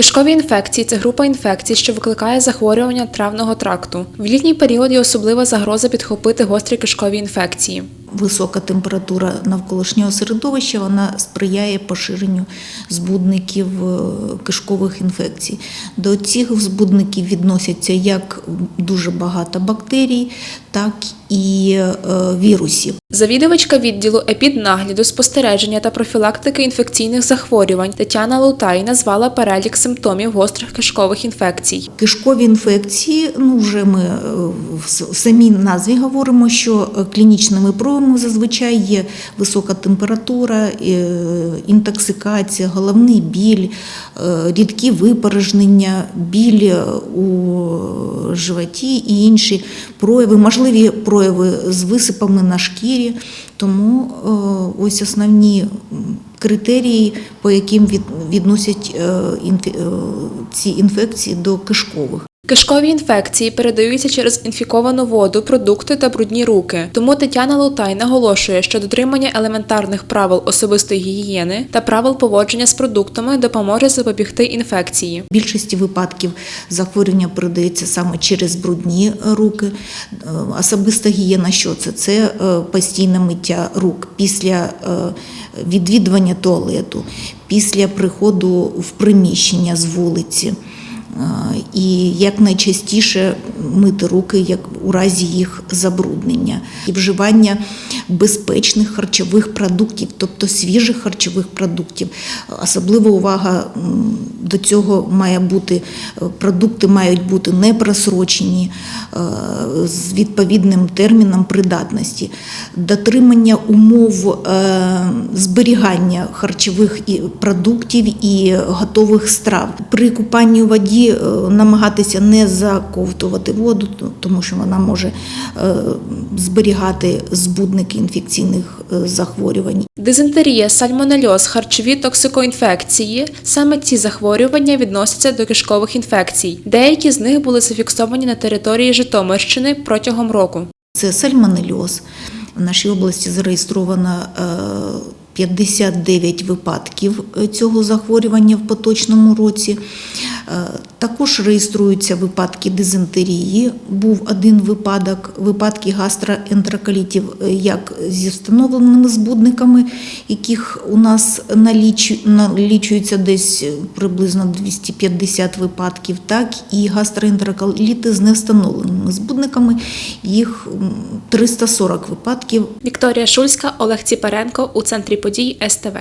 Кишкові інфекції це група інфекцій, що викликає захворювання травного тракту. В літній період є особлива загроза підхопити гострі кишкові інфекції. Висока температура навколишнього середовища вона сприяє поширенню збудників е, кишкових інфекцій. До цих збудників відносяться як дуже багато бактерій, так і е, вірусів. Завідувачка відділу епіднагляду, спостереження та профілактики інфекційних захворювань Тетяна Лутай назвала перелік симптомів гострих кишкових інфекцій. Кишкові інфекції, ну вже ми е, в самій назві говоримо, що е, клінічними проявами зазвичай є висока температура, е, інтоксикація, головний біль, рідкі випорожнення, біль у животі і інші прояви, можливі прояви з висипами на шкірі. Тому е, ось основні критерії, по яким від- відносять е, е, ці інфекції до кишкових. Кишкові інфекції передаються через інфіковану воду, продукти та брудні руки. Тому Тетяна Лутай наголошує, що дотримання елементарних правил особистої гігієни та правил поводження з продуктами допоможе запобігти інфекції. В більшості випадків захворювання передається саме через брудні руки. Е, Особиста гігієна що це? Це е, постійне миття рук після е, відвідування туалету, після приходу в приміщення з вулиці. І якнайчастіше мити руки як у разі їх забруднення, і вживання безпечних харчових продуктів, тобто свіжих харчових продуктів. Особлива увага до цього має бути. е, Продукти мають бути не просрочені е, з відповідним терміном придатності, дотримання умов е, зберігання харчових продуктів і готових страв. При купанні у воді намагатися не заковтувати воду, тому що вона може зберігати збудники інфекційних е, захворювань. Дизентерія, сальмонельоз, харчові токсикоінфекції саме ці захворювання відносяться до кишкових інфекцій. Деякі з них були зафіксовані на території Житомирщини протягом року. Це сальмонельоз. В нашій області зареєстровано е, 59 випадків е, цього захворювання в поточному році. Е, Також реєструються випадки дизентерії. Був один випадок, випадки гастроентероколітів е, як зі встановленими збудниками, яких у нас налічу- налічується десь приблизно 250 випадків, так і гастроентероколіти з невстановленими збудниками, їх м, 340 випадків. Вікторія Шульська, Олег Ціпаренко у центрі подій СТВ.